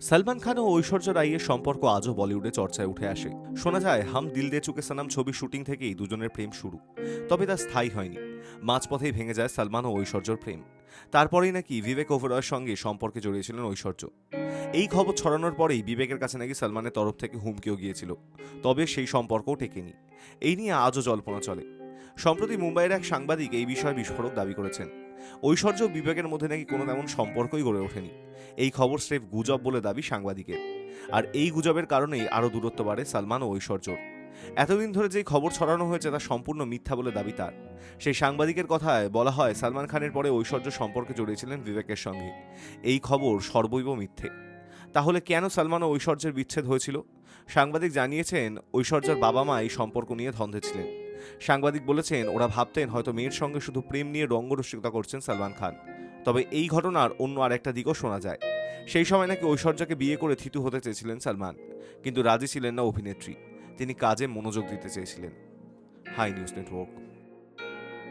সালমান খান ও ঐশ্বর্য রাইয়ের সম্পর্ক আজও বলিউডে চর্চায় উঠে আসে। শোনা যায়, হাম দিল দে চুকে সানাম ছবি শুটিং থেকেই দুজনের প্রেম শুরু। তবে তা স্থায়ী হয়নি। মাঝপথেই ভেঙে যায় সালমান ও ঐশ্বর্যর প্রেম। তারপরেই নাকি বিবেক ওবেরয়ের সঙ্গে সম্পর্কে জড়িয়েছিলেন ঐশ্বর্য। এই খবর ছড়ানোর পরেই বিবেকের কাছে নাকি সালমানের তরফ থেকে হুমকিও গিয়েছিল। তবে সেই সম্পর্কও টেকেনি। এই নিয়ে আজও জল্পনা চলে। সম্প্রতি মুম্বাইয়ের এক সাংবাদিক এই বিষয়ে বিস্ফোরক দাবি করেছেন। ঐশ্বর্য বিবেকের মধ্যে নাকি কোনো তেমন সম্পর্কই গড়ে ওঠেনি। এই খবর স্রেফ গুজব বলে দাবি সাংবাদিকের। আর এই গুজবের কারণেই আরও দূরত্ব বাড়ে সালমান ও ঐশ্বর্যর এতদিন ধরে যে খবর ছড়ানো হয়েছে তা সম্পূর্ণ মিথ্যা বলে দাবি তার। সেই সাংবাদিকের কথায় বলা হয়, সালমান খানের পরে ঐশ্বর্য সম্পর্কে জড়িয়েছিলেন বিবেকের সঙ্গে। এই খবর সর্বৈব মিথ্যে। তাহলে কেন সালমান ও ঐশ্বর্যের বিচ্ছেদ হয়েছিল? সাংবাদিক জানিয়েছেন, ঐশ্বর্যের বাবা মা এই সম্পর্ক নিয়ে ধন্ধে ছিলেন। সাংবাদিক বলেছেন, ওরা ভাবতেন হয়তো মেয়ের সঙ্গে শুধু প্রেম নিয়ে রঙ্গরসিকতা করছেন সালমান খান। তবে এই ঘটনার অন্য আরেকটা দিকও শোনা যায়। সেই সময় নাকি ঐশ্বর্যকে বিয়ে করে থিতু হতে চেয়েছিলেন সালমান, কিন্তু রাজি ছিলেন না অভিনেত্রী। তিনি কাজে মনোযোগ দিতে চেয়েছিলেন। High news network.